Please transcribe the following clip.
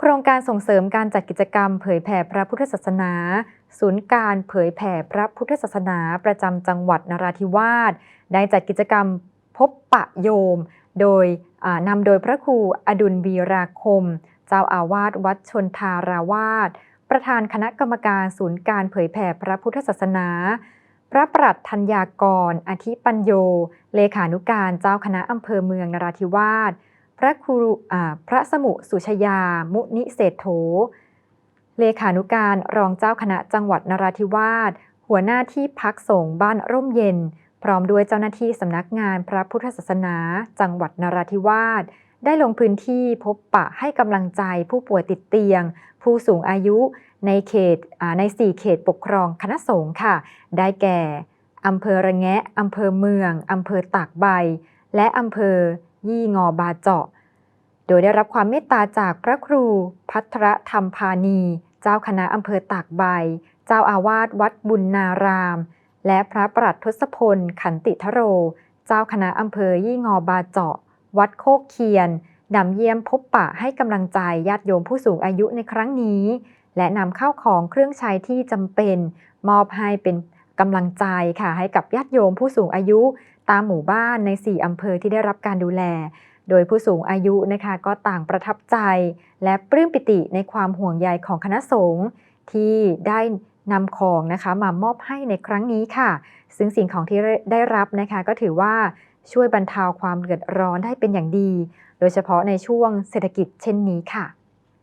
โครงการส่งเสริมการจัดกิจกรรม เผยแผ่พระพุทธศาสนา ศูนย์การเผยแผ่พระพุทธศาสนาประจำจังหวัดนราธิวาส ได้จัดกิจกรรมพบปะโยม โดยนำโดยพระครูอดุลวีราคม เจ้าอาวาสวัดชนทาราวาส ประธานคณะกรรมการศูนย์การเผยแผ่พระพุทธศาสนา พระปรัชธัญญากร อธิปัญโย เลขานุการเจ้าคณะอำเภอเมืองนราธิวาส พระครูพระสมุสุชยา มุนิเศรษโถเลขานุการรองเจ้าคณะจังหวัดนราธิวาส หัวหน้าที่พักสงฆ์บ้านร่มเย็น พร้อมด้วยเจ้าหน้าที่สำนักงานพระพุทธศาสนา จังหวัดนราธิวาส ได้ลงพื้นที่พบปะให้กำลังใจผู้ป่วยติดเตียง ผู้สูงอายุในเขตใน 4 เขตปกครองคณะสงฆ์ค่ะ ได้แก่อำเภอระแงะอำเภอเมืองอำเภอตากใบ และอำเภอ ยี่งอบาเจาะ โดยได้รับความเมตตาจากพระครู พัทรธรรมพานี เจ้าคณะอำเภอตากใบ เจ้าอาวาสวัดบุญนาราม และพระปรัตทศพล ขันติทโร เจ้าคณะอำเภอยี่งอบาเจาะ วัดโคกเคียนนำเยี่ยมพบปะให้กำลังใจญาติโยมผู้สูงอายุในครั้งนี้ และนำเข้าวของเครื่องใช้ที่จำเป็น มอบให้เป็น กำลังใจค่ะให้กับญาติโยมผู้สูงอายุตามหมู่บ้านใน 4 อำเภอที่ได้รับการดูแล โดยผู้สูงอายุนะคะก็ต่างประทับใจ และปลื้มปิติในความห่วงใยของคณะสงฆ์ที่ได้นำของนะคะมามอบให้ในครั้งนี้ค่ะ ซึ่งสิ่งของที่ได้รับนะคะก็ถือว่าช่วยบรรเทาความเดือดร้อนได้เป็นอย่างดี โดยเฉพาะในช่วงเศรษฐกิจเช่นนี้ค่ะ